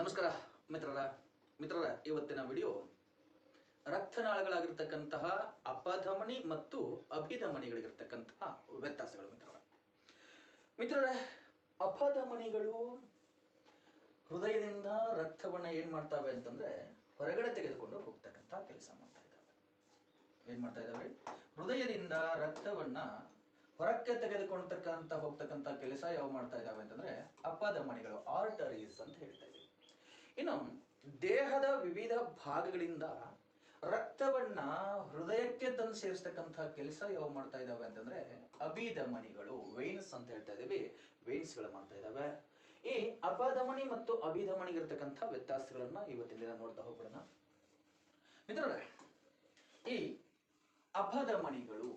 ನಮಸ್ಕಾರ ಮಿತ್ರರ ಮಿತ್ರರ, ಇವತ್ತಿನ ವಿಡಿಯೋ. ರಕ್ತನಾಳಗಳಾಗಿರ್ತಕ್ಕಂತಹ ಅಪಧಮನಿ ಮತ್ತು ಅಭಿಧಮನಿಗಳಿಗಿರ್ತಕ್ಕಂತಹ ವ್ಯತ್ಯಾಸಗಳು ಮಿತ್ರರ. ಮಿತ್ರರ, ಅಪಧಮನಿಗಳು ಹೃದಯದಿಂದ ರಕ್ತವನ್ನ ಏನ್ ಮಾಡ್ತಾವೆ ಅಂತಂದ್ರೆ ಹೊರಗಡೆ ತೆಗೆದುಕೊಂಡು ಹೋಗ್ತಕ್ಕಂತಹ ಕೆಲಸ ಮಾಡ್ತಾ ಇದ್ದಾವೆ. ಏನ್ ಮಾಡ್ತಾ ಇದ್ದಾವೆ? ಹೃದಯದಿಂದ ರಕ್ತವನ್ನ ಹೊರಕ್ಕೆ ತೆಗೆದುಕೊಳ್ತಕ್ಕಂತ ಹೋಗ್ತಕ್ಕಂತ ಕೆಲಸ ಯಾವ ಮಾಡ್ತಾ ಇದ್ದಾವೆ ಅಂತಂದ್ರೆ ಅಪಧಮನಿಗಳು, ಆರ್ಟರೀಸ್ ಅಂತ ಹೇಳ್ತಾ ಇನ್ನು ದೇಹದ ವಿವಿಧ ಭಾಗಗಳಿಂದ ರಕ್ತವನ್ನ ಹೃದಯಕ್ಕೆ ತಂದು ಸೇರಿಸ್ತಕ್ಕಂಥ ಕೆಲಸ ಯಾವ ಮಾಡ್ತಾ ಇದ್ದಾವೆ ಅಂತಂದ್ರೆ ಅಭಿಧಮನಿಗಳು ವೈನ್ಸ್ ಅಂತ ಹೇಳ್ತಾ ಇದೀವಿ. ವೈನ್ಸ್ಗಳು ಮಾಡ್ತಾ ಇದ್ದಾವೆ. ಈ ಅಪಧಮನಿ ಮತ್ತು ಅಭಿಧಮನಿಗಿರ್ತಕ್ಕಂಥ ವ್ಯತ್ಯಾಸಗಳನ್ನ ಇವತ್ತಿನ ದಿನ ನೋಡ್ತಾ ಹೋಗ್ಬಿಡೋಣ. ಮಿತ್ರರೇ, ಈ ಅಪಧಮನಿಗಳು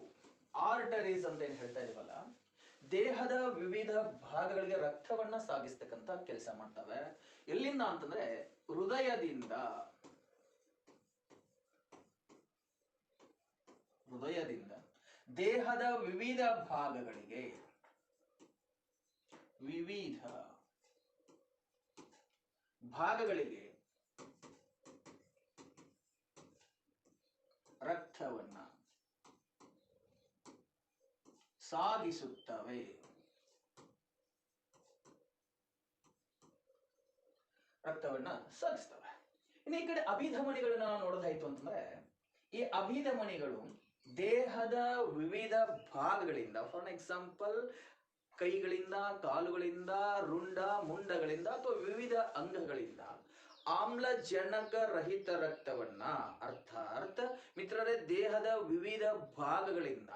ಆರ್ಟರೀಸ್ ಅಂತ ಏನ್ ಹೇಳ್ತಾ ಇದೀವಲ್ಲ, ದೇಹದ ವಿವಿಧ ಭಾಗಗಳಿಗೆ ರಕ್ತವನ್ನ ಸಾಗಿಸ್ತಕ್ಕಂತ ಕೆಲಸ ಮಾಡ್ತವೆ. ಎಲ್ಲಿಂದ ಅಂತಂದ್ರೆ ಹೃದಯದಿಂದ. ಹೃದಯದಿಂದ. ದೇಹದ ವಿವಿಧ ಭಾಗಗಳಿಗೆ. ವಿವಿಧ ಭಾಗಗಳಿಗೆ. ರಕ್ತವನ್ನ ಸಾಗಿಸುತ್ತವೆ. ರಕ್ತವನ್ನ ಸಾಗಿಸ್ತವೆ. ಇನ್ನು ಈ ಕಡೆ ಅಭಿಧಮನಿಗಳನ್ನ ನಾವು ನೋಡೋದಾಯ್ತು ಅಂತಂದ್ರೆ, ಈ ಅಭಿಧಮನಿಗಳು ದೇಹದ ವಿವಿಧ ಭಾಗಗಳಿಂದ ಫಾರ್ ಎಕ್ಸಾಂಪಲ್ ಕೈಗಳಿಂದ, ಕಾಲುಗಳಿಂದ, ರುಂಡ, ಮುಂಡಗಳಿಂದ ಅಥವಾ ವಿವಿಧ ಅಂಗಗಳಿಂದ ಆಮ್ಲಜನಕ ರಹಿತ ರಕ್ತವನ್ನ ಮಿತ್ರರೇ ದೇಹದ ವಿವಿಧ ಭಾಗಗಳಿಂದ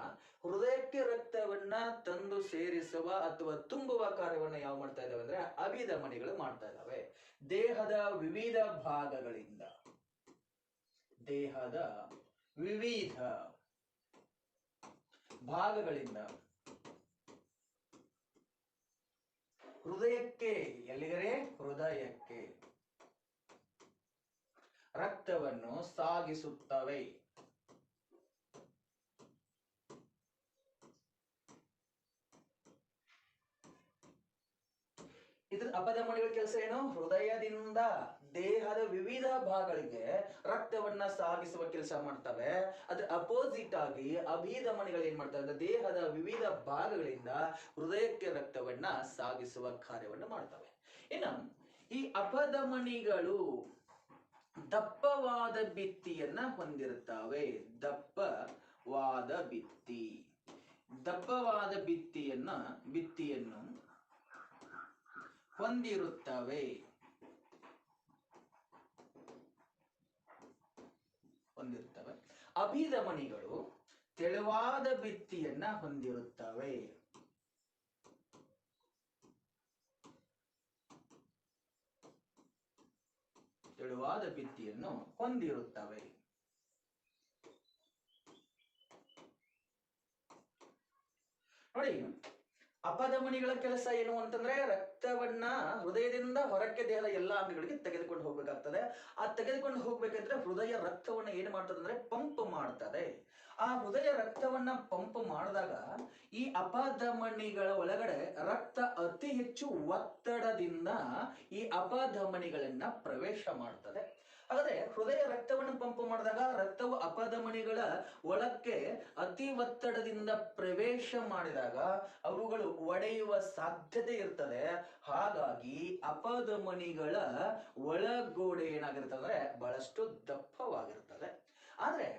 ಹೃದಯಕ್ಕೆ ರಕ್ತವನ್ನ ತಂದು ಸೇರಿಸುವ ಅಥವಾ ತುಂಬುವ ಕಾರ್ಯವನ್ನ ಯಾವ ಮಾಡ್ತಾ ಇದಾವೆ ಅಂದ್ರೆ ಅಭಿಧಮನಿಗಳು ಮಾಡ್ತಾ ಇದ್ದಾವೆ. ದೇಹದ ವಿವಿಧ ಭಾಗಗಳಿಂದ. ದೇಹದ ವಿವಿಧ ಭಾಗಗಳಿಂದ. ಹೃದಯಕ್ಕೆ ಎಲ್ಲಿಗರೆ? ಹೃದಯಕ್ಕೆ. ರಕ್ತವನ್ನು ಸಾಗಿಸುತ್ತವೆ. ಇದ್ರ ಅಪಧಮನಿಗಳ ಕೆಲಸ ಏನು? ಹೃದಯದಿಂದ ದೇಹದ ವಿವಿಧ ಭಾಗಗಳಿಗೆ ರಕ್ತವನ್ನ ಸಾಗಿಸುವ ಕೆಲಸ ಮಾಡ್ತವೆ. ಅದ್ರ ಅಪೋಸಿಟ್ ಆಗಿ ಅಭಿಧಮನಿಗಳು ಏನ್ ಮಾಡ್ತವೆ? ಅಂದ್ರೆ ದೇಹದ ವಿವಿಧ ಭಾಗಗಳಿಂದ ಹೃದಯಕ್ಕೆ ರಕ್ತವನ್ನ ಸಾಗಿಸುವ ಕಾರ್ಯವನ್ನು ಮಾಡ್ತವೆ. ಇನ್ನ ಈ ಅಪಧಮನಿಗಳು ದಪ್ಪವಾದ ಭಿತ್ತಿಯನ್ನ ಹೊಂದಿರುತ್ತವೆ. ದಪ್ಪವಾದ ಭಿತ್ತಿ. ದಪ್ಪವಾದ ಭಿತ್ತಿಯನ್ನ, ಭಿತ್ತಿಯನ್ನು ಹೊಂದಿರುತ್ತವೆ. ಹೊಂದಿರುತ್ತವೆ. ಅಭಿಧಮನಿಗಳು ತೆಳುವಾದ ಭಿತ್ತಿಯನ್ನ ಹೊಂದಿರುತ್ತವೆ. ತೆಳುವಾದ ಭಿತ್ತಿಯನ್ನು ಹೊಂದಿರುತ್ತವೆ. ನೋಡಿ ಅಪಧಮನಿಗಳ ಕೆಲಸ ಏನು ಅಂತಂದ್ರೆ ರಕ್ತವನ್ನ ಹೃದಯದಿಂದ ಹೊರಕ್ಕೆ ದೇಹದ ಎಲ್ಲಾ ಅಂಗಗಳಿಗೆ ತೆಗೆದುಕೊಂಡು ಹೋಗ್ಬೇಕಾಗ್ತದೆ. ಆ ತೆಗೆದುಕೊಂಡು ಹೋಗ್ಬೇಕಂದ್ರೆ ಹೃದಯ ರಕ್ತವನ್ನ ಏನು ಮಾಡ್ತದೆ ಅಂದ್ರೆ ಪಂಪ್ ಮಾಡ್ತದೆ. ಆ ಹೃದಯ ರಕ್ತವನ್ನ ಪಂಪ್ ಮಾಡಿದಾಗ ಈ ಅಪಧಮನಿಗಳ ಒಳಗಡೆ ರಕ್ತ ಅತಿ ಹೆಚ್ಚು ಒತ್ತಡದಿಂದ ಈ ಅಪಧಮನಿಗಳನ್ನ ಪ್ರವೇಶ ಮಾಡ್ತದೆ. ಹಾಗಾದ್ರೆ ಹೃದಯ ರಕ್ತವನ್ನು ಪಂಪ್ ಮಾಡಿದಾಗ ರಕ್ತವು ಅಪಧಮನಿಗಳ ಒಳಕ್ಕೆ ಅತಿ ಒತ್ತಡದಿಂದ ಪ್ರವೇಶ ಮಾಡಿದಾಗ ಅವುಗಳು ಒಡೆಯುವ ಸಾಧ್ಯತೆ ಇರ್ತದೆ. ಹಾಗಾಗಿ ಅಪಧಮನಿಗಳ ಒಳಗೋಡೆ ಏನಾಗಿರ್ತದೆ ಅಂದ್ರೆ ಬಹಳಷ್ಟು ದಪ್ಪವಾಗಿರ್ತದೆ. ಆದ್ರೆ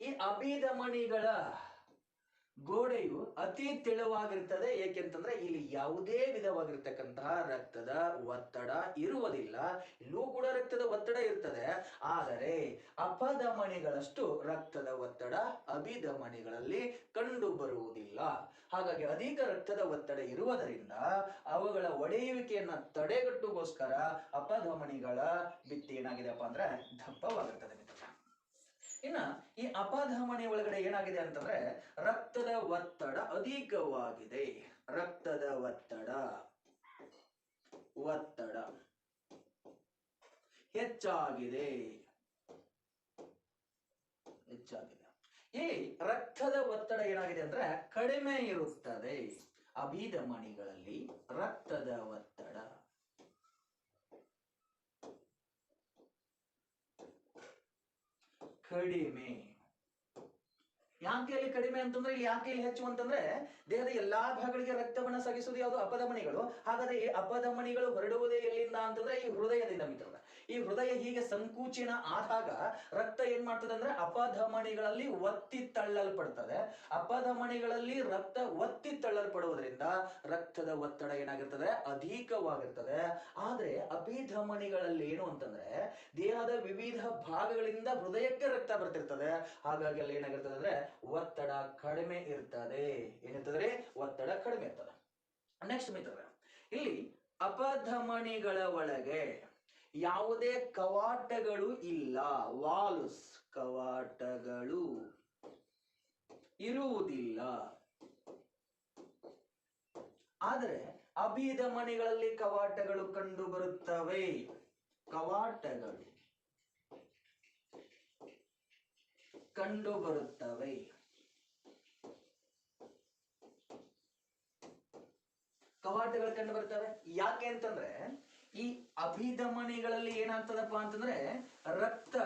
ಈ ಅಭಿಧಮನಿಗಳ ಗೋಡೆಯು ಅತಿ ತೆಳುವಾಗಿರ್ತದೆ, ಏಕೆಂತಂದ್ರೆ ಇಲ್ಲಿ ಯಾವುದೇ ವಿಧವಾಗಿರ್ತಕ್ಕಂತಹ ರಕ್ತದ ಒತ್ತಡ ಇರುವುದಿಲ್ಲ. ಇಲ್ಲೂ ಕೂಡ ರಕ್ತದ ಒತ್ತಡ ಇರ್ತದೆ. ಆದರೆ ಅಪಧಮಣಿಗಳಷ್ಟು ರಕ್ತದ ಒತ್ತಡ ಅಭಿಧಮಣಿಗಳಲ್ಲಿ ಕಂಡು ಬರುವುದಿಲ್ಲ ಹಾಗಾಗಿ ಅಧಿಕ ರಕ್ತದ ಒತ್ತಡ ಇರುವುದರಿಂದ ಅವುಗಳ ಒಡೆಯುವಿಕೆಯನ್ನ ತಡೆಗಟ್ಟುಗೋಸ್ಕರ ಅಪಧಮಣಿಗಳ ಭಿತ್ತಿ ಏನಾಗಿದೆಪ್ಪ ಅಂದ್ರೆ ದಪ್ಪವಾಗಿರ್ತದೆ. ಇನ್ನ ಈ ಅಪಧಮನಿ ಒಳಗಡೆ ಏನಾಗಿದೆ ಅಂತಂದ್ರೆ ರಕ್ತದ ಒತ್ತಡ ಅಧಿಕವಾಗಿದೆ. ರಕ್ತದ ಒತ್ತಡ. ಒತ್ತಡ. ಹೆಚ್ಚಾಗಿದೆ. ಹೆಚ್ಚಾಗಿದೆ. ಈ ರಕ್ತದ ಒತ್ತಡ ಏನಾಗಿದೆ ಅಂದ್ರೆ ಕಡಿಮೆ ಇರುತ್ತದೆ. ಅಭಿಧಮನಿಗಳಲ್ಲಿ ರಕ್ತದ ಒತ್ತಡ. ಕಡಿಮೆ ಯಾಕೆ ಅಲ್ಲಿ ಕಡಿಮೆ ಅಂತಂದ್ರೆ, ಇಲ್ಲಿ ಯಾಕೆ ಇಲ್ಲಿ ಹೆಚ್ಚು ಅಂತಂದ್ರೆ, ದೇಹದ ಎಲ್ಲಾ ಭಾಗಗಳಿಗೆ ರಕ್ತವನ್ನ ಸಗಿಸುವುದು ಯಾವುದು? ಅಪಧಮನಿಗಳು. ಹಾಗಾದ್ರೆ ಈ ಅಪಧಮನಿಗಳು ಹೊರಡುವುದೇ ಎಲ್ಲಿಂದ ಅಂತಂದ್ರೆ, ಈ ಹೃದಯದಿಂದ ಮಿತ್ರರ. ಈ ಹೃದಯ ಹೀಗೆ ಸಂಕುಚಿನ ಆದಾಗ ರಕ್ತ ಏನ್ ಮಾಡ್ತದೆ ಅಂದ್ರೆ, ಅಪಧಮನಿಗಳಲ್ಲಿ ಒತ್ತಿ ತಳ್ಳಲ್ಪಡ್ತದೆ. ಅಪಧಮನಿಗಳಲ್ಲಿ ರಕ್ತ ಒತ್ತಿ ತಳ್ಳಲ್ಪಡುವುದರಿಂದ ರಕ್ತದ ಒತ್ತಡ ಏನಾಗಿರ್ತದೆ? ಅಧಿಕವಾಗಿರ್ತದೆ. ಆದ್ರೆ ಅಭಿಧಮನಿಗಳಲ್ಲಿ ಏನು ಅಂತಂದ್ರೆ, ದೇಹದ ವಿವಿಧ ಭಾಗಗಳಿಂದ ಹೃದಯಕ್ಕೆ ರಕ್ತ ಬರ್ತಿರ್ತದೆ. ಹಾಗಾಗಿ ಅಲ್ಲಿ ಏನಾಗಿರ್ತದೆ ಅಂದ್ರೆ ಒತ್ತಡ ಕಡಿಮೆ ಇರ್ತದೆ. ಏನಿರ್ತದೆ ಒತ್ತಡ ಕಡಿಮೆ ಇರ್ತದೆ. ನೆಕ್ಸ್ಟ್ ಮಿತ್ರ ಇಲ್ಲಿ ಅಪಧಮನಿಗಳ ಒಳಗೆ ಯಾವುದೇ ಕವಾಟಗಳು ಇಲ್ಲ. ವಾಲ್ಸ್ ಕವಾಟಗಳು ಇರುವುದಿಲ್ಲ. ಆದರೆ ಅಭಿಧಮನಿಗಳಲ್ಲಿ ಕವಾಟಗಳು ಕಂಡು ಬರುತ್ತವೆ ಕವಾಟಗಳು. ಕಂಡು ಬರುತ್ತವೆ. ಕವಾಟಗಳು ಕಂಡು ಬರ್ತವೆ ಯಾಕೆ ಅಂತಂದ್ರೆ ಈ ಅಭಿಧಮನಿಗಳಲ್ಲಿ ಏನಾಗ್ತದಪ್ಪ ಅಂತಂದ್ರೆ ರಕ್ತ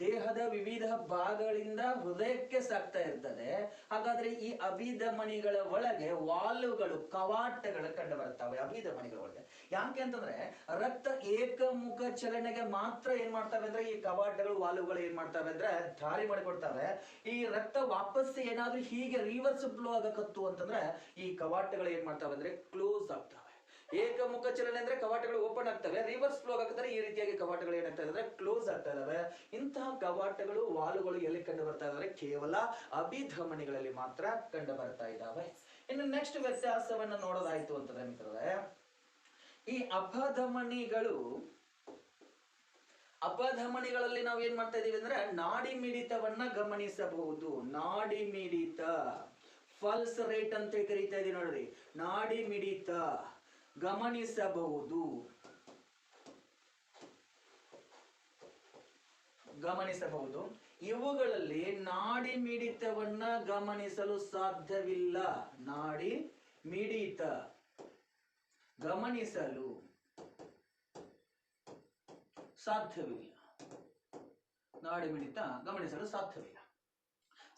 ದೇಹದ ವಿವಿಧ ಭಾಗಗಳಿಂದ ಹೃದಯಕ್ಕೆ ಸಾಕ್ತಾ ಇರ್ತದೆ. ಹಾಗಾದ್ರೆ ಈ ಅಭಿಧಮನಿಗಳ ಒಳಗೆ ವಾಲುಗಳು, ಕವಾಟಗಳು ಕಂಡು ಬರ್ತಾವೆ ಅಭಿಧಮನಿಗಳ ಒಳಗೆ. ಯಾಕೆ ಅಂತಂದ್ರೆ ರಕ್ತ ಏಕಮುಖ ಚಲನೆಗೆ ಮಾತ್ರ ಏನ್ ಮಾಡ್ತಾವೆ ಅಂದ್ರೆ ಈ ಕವಾಟಗಳು, ವಾಲುಗಳು ಏನ್ ಮಾಡ್ತಾವೆ ಅಂದ್ರೆ ದಾರಿ ಮಾಡಿಕೊಡ್ತವೆ. ಈ ರಕ್ತ ವಾಪಸ್ ಏನಾದ್ರೂ ಹೀಗೆ ರಿವರ್ಸ್ ಫ್ಲೋ ಆಗಕತ್ತು ಅಂತಂದ್ರೆ ಈ ಕವಾಟಗಳು ಏನ್ ಮಾಡ್ತಾವೆ ಅಂದ್ರೆ ಕ್ಲೋಸ್ ಆಗ್ತವೆ. ಏಕಮುಖ ಚಲನೆ ಅಂದ್ರೆ ಕವಾಟಗಳು ಓಪನ್ ಆಗ್ತವೆ ರಿವರ್ಸ್ ಫ್ಲೋ ಆಗ್ತಾರೆ ಈ ರೀತಿಯಾಗಿ ಕವಾಟಗಳು ಏನಾಗ್ತಾ ಇದಾವೆ ಕ್ಲೋಸ್ ಆಗ್ತಾ ಇದಾವೆ. ಇಂತಹ ಕವಾಟಗಳು, ವಾಲುಗಳು ಎಲ್ಲಿ ಕಂಡು ಬರ್ತಾ ಇದಾವೆ? ಕೇವಲ ಅಭಿಧಮನಿಗಳಲ್ಲಿ ಮಾತ್ರ ಕಂಡು ಬರ್ತಾ ಇದಾವೆ. ಇನ್ನು ನೆಕ್ಸ್ಟ್ ವ್ಯತ್ಯಾಸವನ್ನ ನೋಡೋದಾಯ್ತು ಅಂತಂದ್ರೆ ಮಿತ್ರರೇ. ಈ ಅಪಧಮನಿಗಳು, ಅಪಧಮನಿಗಳಲ್ಲಿ ನಾವು ಏನ್ ಮಾಡ್ತಾ ಇದೀವಿ ಅಂದ್ರೆ ನಾಡಿ ಮಿಡಿತವನ್ನ ಗಮನಿಸಬಹುದು. ನಾಡಿ ಮಿಡಿತ ಫಲ್ಸ್ ರೇಟ್ ಅಂತ ಕರೀತಾ ಇದೀವಿ ನೋಡ್ರಿ. ನಾಡಿ ಮಿಡಿತ ಗಮನಿಸಬಹುದು. ಗಮನಿಸಬಹುದು. ಇವುಗಳಲ್ಲಿ ನಾಡಿ ಮಿಡಿತವನ್ನ ಗಮನಿಸಲು ಸಾಧ್ಯವಿಲ್ಲ. ನಾಡಿ ಮಿಡಿತ. ಗಮನಿಸಲು ಸಾಧ್ಯವಿಲ್ಲ. ನಾಡಿ ಮಿಡಿತ ಗಮನಿಸಲು ಸಾಧ್ಯವಿಲ್ಲ.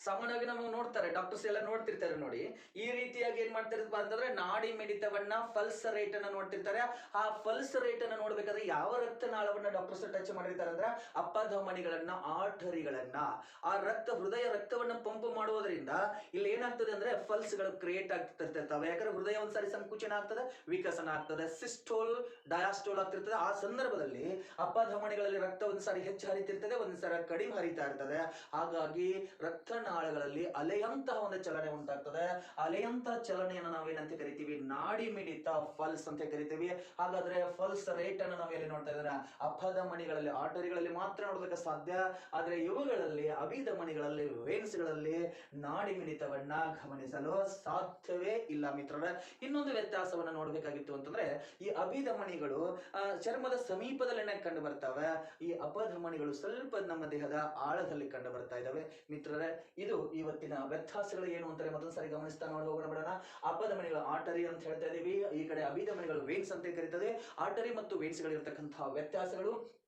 ಸಾಮಾನ್ಯವಾಗಿ ನಮಗೆ ನೋಡ್ತಾರೆ ಡಾಕ್ಟರ್ಸ್ ಎಲ್ಲ ನೋಡ್ತಿರ್ತಾರೆ ನೋಡಿ. ಈ ರೀತಿಯಾಗಿ ಏನ್ ಮಾಡ್ತಿರ್ತಾರೆ ಅಂತಂದ್ರೆ ನಾಡಿ ಮಿಡಿತವನ್ನ ಪಲ್ಸ್ ರೇಟ್ ಅನ್ನ ನೋಡ್ತಿರ್ತಾರೆ. ಆ ಪಲ್ಸ್ ರೇಟ್ ಅನ್ನ ನೋಡ್ಬೇಕಾದ್ರೆ ಯಾವ ರಕ್ತನಾಳವನ್ನ ಡಾಕ್ಟರ್ಸ್ ಟಚ್ ಮಾಡಿರ್ತಾರೆ ಅಂದ್ರೆ ಅಪ್ಪಧಮನಿಗಳನ್ನ ಆರ್ಟರಿಗಳನ್ನ. ಆ ರಕ್ತ, ಹೃದಯ ರಕ್ತವನ್ನ ಪಂಪ್ ಮಾಡುವುದರಿಂದ ಇಲ್ಲಿ ಏನಾಗ್ತದೆ ಅಂದ್ರೆ ಪಲ್ಸ್ಗಳು ಕ್ರಿಯೇಟ್ ಆಗ್ತಿರ್ತಿರ್ತಾವೆ ಯಾಕಂದ್ರೆ ಹೃದಯ ಒಂದ್ಸಾರಿ ಸಂಕುಚನ ಆಗ್ತದೆ, ವಿಕಸನ ಆಗ್ತದೆ ಸಿಸ್ಟೋಲ್ ಡಯಾಸ್ಟೋಲ್ ಆಗ್ತಿರ್ತದೆ. ಆ ಸಂದರ್ಭದಲ್ಲಿ ಅಪ್ಪಧಮನಿಗಳಲ್ಲಿ ರಕ್ತ ಒಂದ್ಸಾರಿ ಹೆಚ್ಚು ಹರಿತಿರ್ತದೆ, ಒಂದ್ಸಾರಿ ಕಡಿಮೆ ಹರಿತಾ ಇರ್ತದೆ. ಹಾಗಾಗಿ ರಕ್ತನಾಳಗಳಲ್ಲಿ ಅಲೆಯಂತಹ ಒಂದು ಚಲನೆ ಉಂಟಾಗ್ತದೆ. ಅಲೆಯಂತಹ ಚಲನೆಯನ್ನು ನಾವೇನಂತ ಕರಿತೀವಿ? ನಾಡಿ ಮಿಡಿತ ಫಲ್ಸ್ ಅಂತ ಕರಿತೀವಿ. ಹಾಗಾದ್ರೆ ಫಲ್ಸ್ ರೇಟ್ ಅನ್ನು ನಾವು ಎಲ್ಲಿ ನೋಡ್ತಾ ಇದ್ದಾರೆ ಅಪಧ ಮಣಿಗಳಲ್ಲಿ ಆರ್ಟರಿಗಳಲ್ಲಿ ಮಾತ್ರ ನೋಡೋದಕ್ಕೆ ಸಾಧ್ಯ. ಆದ್ರೆ ಇವುಗಳಲ್ಲಿ ಅಭಿಧ ಮಣಿಗಳಲ್ಲಿ ವೇನ್ಸ್ಗಳಲ್ಲಿ ನಾಡಿ ಮಿಡಿತವನ್ನ ಗಮನಿಸಲು ಸಾಧ್ಯವೇ ಇಲ್ಲ ಮಿತ್ರರ. ಇನ್ನೊಂದು ವ್ಯತ್ಯಾಸವನ್ನ ನೋಡಬೇಕಾಗಿತ್ತು ಅಂತಂದ್ರೆ, ಈ ಅಭಿಧಮಣಿಗಳು ಚರ್ಮದ ಸಮೀಪದಲ್ಲಿ ಕಂಡು ಬರ್ತವೆ. ಈ ಅಪಧಮಣಿಗಳು ಸ್ವಲ್ಪ ನಮ್ಮ ದೇಹದ ಆಳದಲ್ಲಿ ಕಂಡು ಬರ್ತಾ ಇದಾವೆ ಮಿತ್ರರೇ ಇದು ಇವತ್ತಿನ ವ್ಯತ್ಯಾಸಗಳು ಏನು ಅಂತಾರೆ ಮತ್ತೊಂದು ಸಾರಿ ಗಮನಿಸ್ತಾ ನೋಡಿ ಹೋಗೋಣ ಬಿಡೋಣ. ಅಪಧಮನಿಗಳು ಆರ್ಟರಿ ಅಂತ ಹೇಳ್ತಾ ಇದೀವಿ. ಈ ಕಡೆ ಅಭಿಧಮನಿಗಳು ವೇನ್ಸ್ ಅಂತ ಕರೀತದೆ. ಆರ್ಟರಿ ಮತ್ತು ವೇನ್ಸ್ಗಳಿರ್ತಕ್ಕಂತಹ ವ್ಯತ್ಯಾಸಗಳು.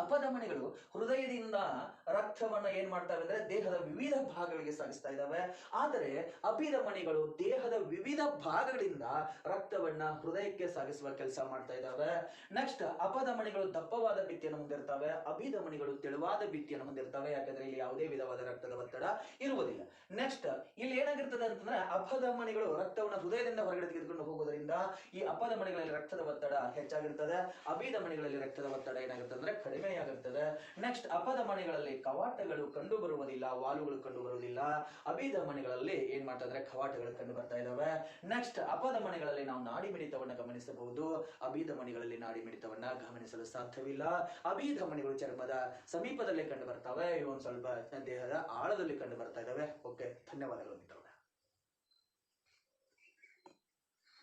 ಅಪಧಮನಿಗಳು ಹೃದಯದಿಂದ ರಕ್ತವನ್ನ ಏನ್ ಮಾಡ್ತಾವೆ ಅಂದ್ರೆ ದೇಹದ ವಿವಿಧ ಭಾಗಗಳಿಗೆ ಸಾಗಿಸ್ತಾ ಇದ್ದಾವೆ ಆದರೆ ಅಪಿಧಮನಿಗಳು ದೇಹದ ವಿವಿಧ ಭಾಗಗಳಿಂದ ರಕ್ತವನ್ನ ಹೃದಯಕ್ಕೆ ಸಾಗಿಸುವ ಕೆಲಸ ಮಾಡ್ತಾ ಇದ್ದಾವೆ ನೆಕ್ಸ್ಟ್ ಅಪಧಮನಿಗಳು ದಪ್ಪವಾದ ಭಿತ್ತಿಯನ್ನು ಹೊಂದಿರ್ತವೆ. ಅಭಿಧಮನಿಗಳು ತೆಳುವಾದ ಭಿತ್ತಿಯನ್ನು ಹೊಂದಿರ್ತವೆ. ಯಾಕಂದ್ರೆ ಇಲ್ಲಿ ಯಾವುದೇ ವಿಧವಾದ ರಕ್ತದ ಒತ್ತಡ ಇರುವುದಿಲ್ಲ. ನೆಕ್ಸ್ಟ್ ಇಲ್ಲಿ ಏನಾಗಿರ್ತದೆ ಅಂತಂದ್ರೆ ಅಪಧಮನಿಗಳು ರಕ್ತವನ್ನು ಹೃದಯದಿಂದ ಹೊರಗಡೆ ತೆಗೆದುಕೊಂಡು ಹೋಗುವುದರಿಂದ ಈ ಅಪಧಮನಿಗಳಲ್ಲಿ ರಕ್ತದ ಒತ್ತಡ ಹೆಚ್ಚಾಗಿರ್ತದೆ. ಅಭಿಧಮನಿಗಳಲ್ಲಿ ರಕ್ತದ ಒತ್ತಡ ಏನಾಗುತ್ತೆ ಅಂದ್ರೆ ಕಡಿಮೆಯಾಗಿರ್ತದೆ. ನೆಕ್ಸ್ಟ್ ಅಪಧಮನಿಗಳಲ್ಲಿ ಕವಾಟಗಳು ಕಂಡು ಬರುವುದಿಲ್ಲ, ವಾಲುಗಳು ಕಂಡು ಬರುವುದಿಲ್ಲ. ಅಭಿಧಮನಿಗಳಲ್ಲಿ ಏನ್ ಮಾಡ್ತಾ ಕವಾಟಗಳು ಕಂಡು ಬರ್ತಾ ಇದಾವೆ. ನೆಕ್ಸ್ಟ್ ಅಪದ ಮನೆಗಳಲ್ಲಿ ನಾವು ನಾಡಿ ಮಿಡಿತವನ್ನ ಗಮನಿಸಬಹುದು. ಅಭಿಧಮನಿಗಳಲ್ಲಿ ನಾಡಿ ಮಿಡಿತವನ್ನ ಗಮನಿಸಲು ಸಾಧ್ಯವಿಲ್ಲ. ಅಭಿಧಮನಿಗಳು ಚರ್ಮದ ಸಮೀಪದಲ್ಲಿ ಕಂಡು ಬರ್ತವೆ. ಇವು ಒಂದ್ ಸ್ವಲ್ಪ ದೇಹದ ಆಳದಲ್ಲಿ ಕಂಡು ಬರ್ತಾ ಇದಾವೆ. ಓಕೆ ಧನ್ಯವಾದಗಳು ಮಿತ್ರರೇ.